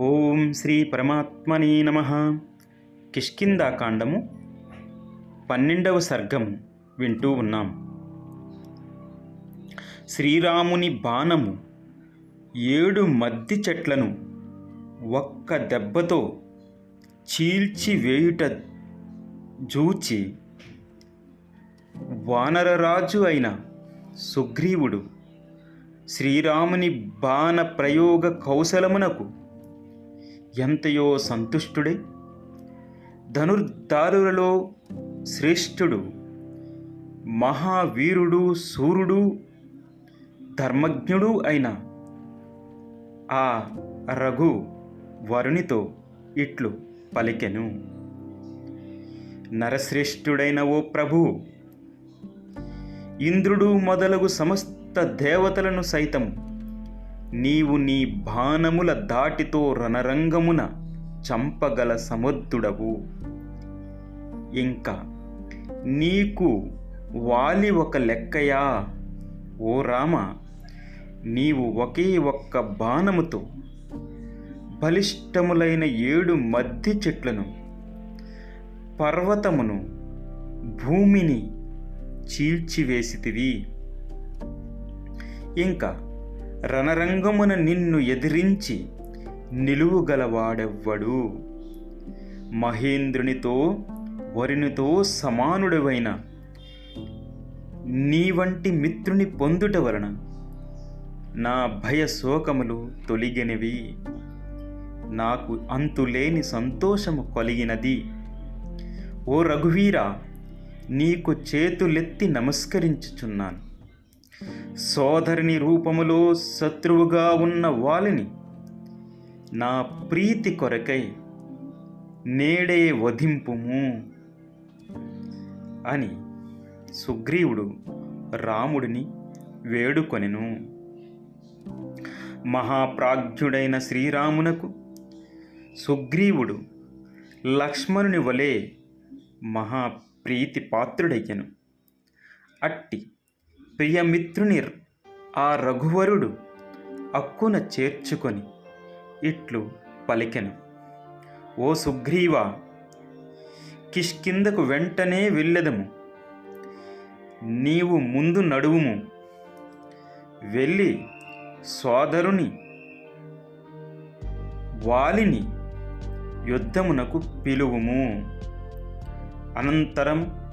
ఓం శ్రీ పరమాత్మనే నమ. కిష్కిందాకాండము పన్నెండవ సర్గం వింటూ ఉన్నాం. శ్రీరాముని బాణము ఏడు మద్ది చెట్లను ఒక్క దెబ్బతో చీల్చివేయుట జూచి వానరరాజు అయిన సుగ్రీవుడు శ్రీరాముని బాణ ప్రయోగ కౌశలమునకు ఎంతయో సంతుష్టుడే ధనుర్ధారులలో శ్రేష్ఠుడు మహావీరుడు సూర్యుడు ధర్మజ్ఞుడు అయిన ఆ రఘు వరునితో ఇట్లు పలికెను. నరశ్రేష్ఠుడైన ఓ ప్రభు ఇంద్రుడు మొదలగు సమస్త దేవతలను సైతం నీవు నీ బాణముల దాటితో రణరంగమున చంపగల సమర్థుడవు. ఇంకా నీకు వాలి ఒక లెక్కయా? ఓ రామ నీవు ఒకే ఒక్క బాణముతో బలిష్టములైన ఏడు మధ్య చెట్లను పర్వతమును భూమిని చీల్చివేసితివి. ఇంకా రణరంగమున నిన్ను ఎదిరించి నిలువుగలవాడెవ్వడు మహేంద్రునితో వరునితో సమానుడవైన నీ వంటి మిత్రుని పొందుట వలన నా భయ శోకములు తొలిగినవి. నాకు అంతులేని సంతోషము కలిగినది. ఓ రఘువీరా నీకు చేతులెత్తి నమస్కరించుచున్నాను. సోదరుని రూపములో శత్రువుగా ఉన్న వాలిని నా ప్రీతి కొరకై నేడే వధింపుము అని సుగ్రీవుడు రాముడిని వేడుకొనెను. మహాప్రాజ్ఞుడైన శ్రీరామునకు సుగ్రీవుడు లక్ష్మణుని వలె మహాప్రీతి పాత్రుడయ్యను అట్టి ప్రియమిత్రుని ఆ రఘువరుడు అక్కున చేర్చుకొని ఇట్లు పలికెను. ఓ సుగ్రీవా కిష్కిందకు వెంటనే వెళ్ళదము. నీవు ముందు నడువుము. వెళ్ళి సోదరుని వాలిని యుద్ధమునకు పిలువుము. అనంతరం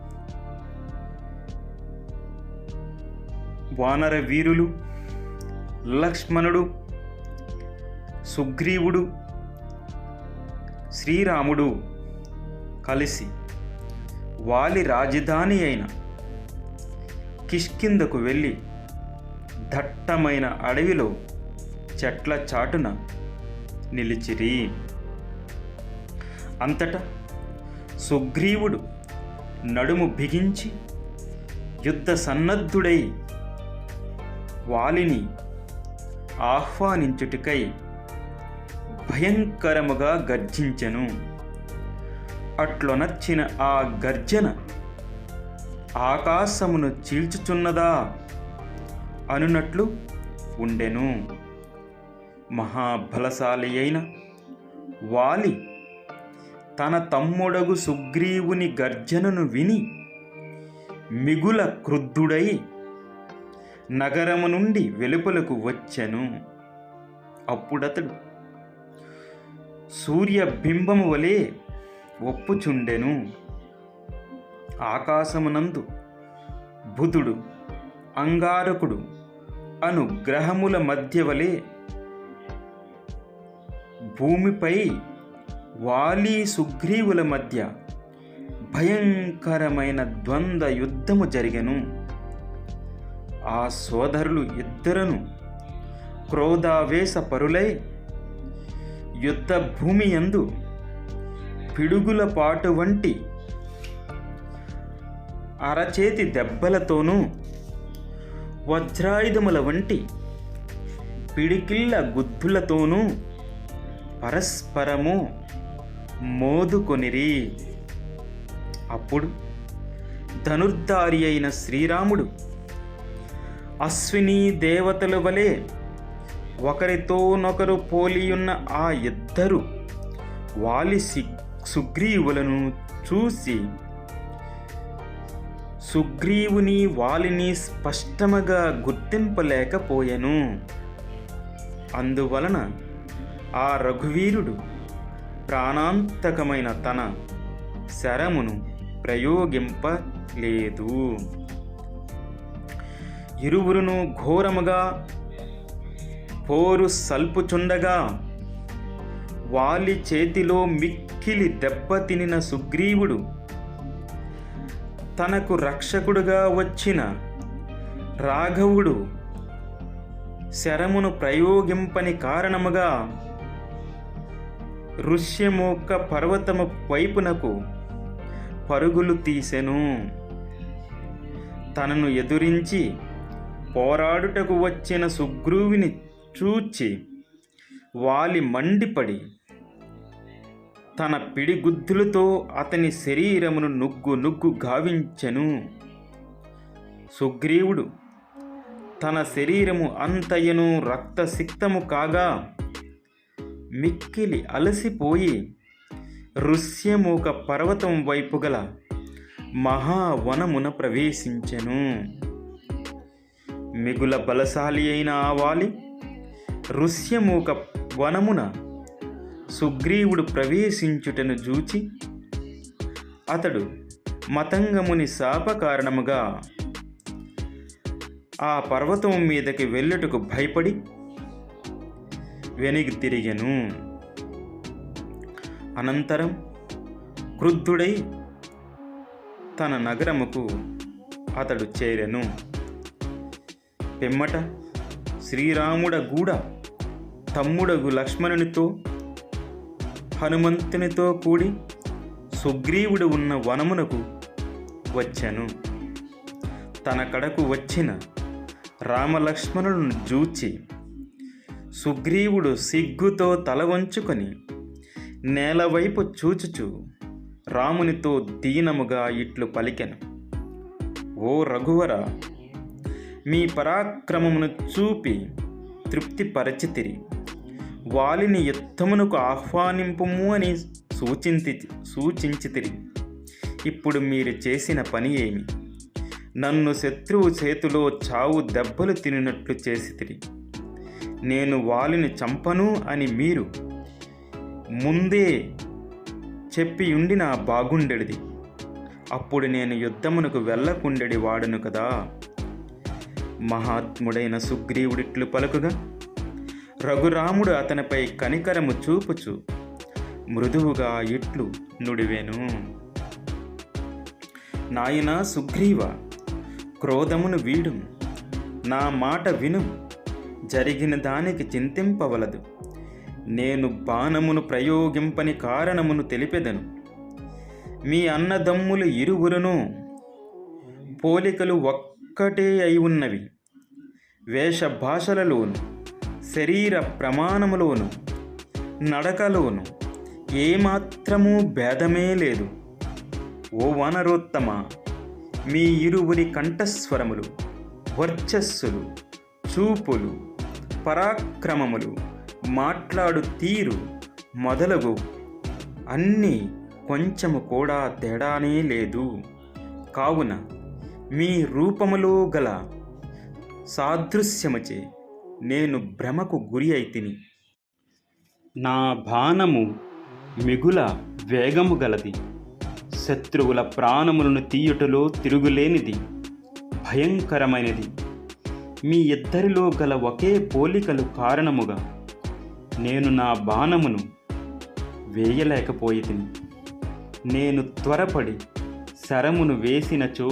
వానర వీరులు లక్ష్మణుడు సుగ్రీవుడు శ్రీరాముడు కలిసి వాలి రాజధాని అయిన కిష్కిందకు వెళ్ళి దట్టమైన అడవిలో చెట్ల చాటున నిలిచిరి. అంతటా సుగ్రీవుడు నడుము బిగించి యుద్ధ సన్నద్ధుడై వాలిని ఆహ్వానించుటికై భయంకరముగా గర్జించెను. అట్లొనచ్చిన ఆ గర్జన ఆకాశమును చీల్చుచున్నదా అనునట్లు ఉండెను. మహాబలశాలి అయిన వాలి తన తమ్ముడగు సుగ్రీవుని గర్జనను విని మిగుల క్రుద్ధుడై నగరము నుండి వెలుపలకు వచ్చెను. అప్పుడతడు సూర్యబింబము వలె ఒప్పుచుండెను. ఆకాశమునందు బుధుడు అంగారకుడు అను గ్రహముల మధ్య వలె భూమిపై వాలి సుగ్రీవుల మధ్య భయంకరమైన ద్వంద్వ యుద్ధము జరిగెను. ఆ సోదరులు ఇద్దరును క్రోధావేశ పరులై యుద్ధ భూమి యందు పిడుగుల పాటు వంటి అరచేతి దెబ్బలతోనూ వజ్రాయుధముల వంటి పిడికిళ్ళ గుద్దులతోనూ పరస్పరము మోదుకొనిరి. అప్పుడు ధనుర్ధారి అయిన శ్రీరాముడు అశ్విని దేవతలు వలె ఒకరితోనొకరు పోలియున్న ఆ ఇద్దరు వాలి సుగ్రీవులను చూసి సుగ్రీవుని వాలిని స్పష్టముగా గుర్తింపలేకపోయెను. అందువలన ఆ రఘువీరుడు ప్రాణాంతకమైన తన శరమును ప్రయోగింపలేదు. ఇరువురును ఘోరముగా పోరు సల్పుచుండగా వాలి చేతిలో మిక్కిలి దెబ్బతినిన సుగ్రీవుడు తనకు రక్షకుడుగా వచ్చిన రాఘవుడు శరమును ప్రయోగింపని కారణముగా ఋష్యమోక పర్వతము వైపునకు పరుగులు తీసెను. తనను ఎదురించి పోరాడుటకు వచ్చిన సుగ్రీవుని చూచి వాలి మండిపడి తన పిడిగుద్దులతో అతని శరీరమును నుగ్గు నుగ్గు గావించెను. సుగ్రీవుడు తన శరీరము అంతయను రక్తసిక్తము కాగా మిక్కిలి అలసిపోయి ఋష్యమూక పర్వతం వైపు గల మహావనమున ప్రవేశించెను. మిగుల బలశాలి అయిన ఆ వాలి ఋష్యమూక వనమున సుగ్రీవుడు ప్రవేశించుటను చూచి అతడు మతంగముని శాప కారణముగా ఆ పర్వతం మీదకి వెళ్ళుటకు భయపడి వెనక్కి తిరిగెను. అనంతరం క్రుద్ధుడై తన నగరముకు అతడు చేరెను. పెమ్మట శ్రీరాముడ గూడ తమ్ముడగు లక్ష్మణునితో హనుమంతునితో కూడి సుగ్రీవుడు ఉన్న వనమునకు వచ్చాను. తన కడకు వచ్చిన రామలక్ష్మణులను జూచి సుగ్రీవుడు సిగ్గుతో తల వంచుకొని నేలవైపు చూచుచు రామునితో దీనముగా ఇట్లు పలికెను. ఓ రఘువర మీ పరాక్రమమును చూపి తృప్తిపరచితిరి. వాలిని యుద్ధమునకు ఆహ్వానింపుము అని సూచించి సూచించితిరి. ఇప్పుడు మీరు చేసిన పని ఏమి? నన్ను శత్రువు చేతిలో చావు దెబ్బలు తినినట్లు చేసితిరి. నేను వాలిని చంపను అని మీరు ముందే చెప్పి ఉండినా బాగుండెడిది. అప్పుడు నేను యుద్ధమునకు వెళ్ళకుండెడి వాడను కదా? మహాత్ముడైన సుగ్రీవుడిట్లు పలుకుగా రఘురాముడు అతనిపై కనికరము చూపుచు మృదువుగా ఇట్లు నుడివేను. నాయనా సుగ్రీవ క్రోధమును వీడు నా మాట విను. జరిగిన దానికి చింతింపవలదు. నేను బాణమును ప్రయోగింపని కారణమును తెలిపెదను. మీ అన్నదమ్ములు ఇరువురును పోలికలు ఒక్కటే అయి ఉన్నవి వేషభాషలలోను శరీర ప్రమాణములోను నడకలోను ఏమాత్రమూ భేదమే లేదు. ఓ వనరోత్తమ మీ ఇరువురి కంఠస్వరములు వర్చస్సులు చూపులు పరాక్రమములు మాట్లాడు తీరు మొదలగు. అన్నీ కొంచెము కూడా తేడానే లేదు. కావున మీ రూపములో గల సాదృశ్యముచే నేను భ్రమకు గురి అయితిని. నా బాణము మిగుల వేగము గలది. శత్రువుల ప్రాణములను తీయుటలో తిరుగులేనిది. భయంకరమైనది. మీ ఇద్దరిలో గల ఒకే పోలికలు కారణముగా నేను నా బాణమును వేయలేకపోయేదిని నేను త్వరపడి శరమును వేసినచో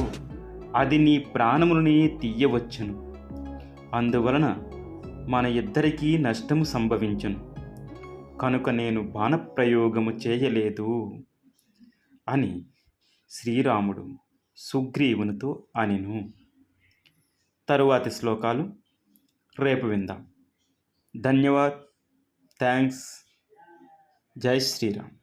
అది నీ ప్రాణములనే తీయవచ్చును. అందువలన మన ఇద్దరికీ నష్టము సంభవించును. కనుక నేను బాణప్రయోగము చేయలేదు అని శ్రీరాముడు సుగ్రీవునితో అనిను. తరువాతి శ్లోకాలు రేపు విందాం. ధన్యవాద్. థ్యాంక్స్. జై శ్రీరామ్.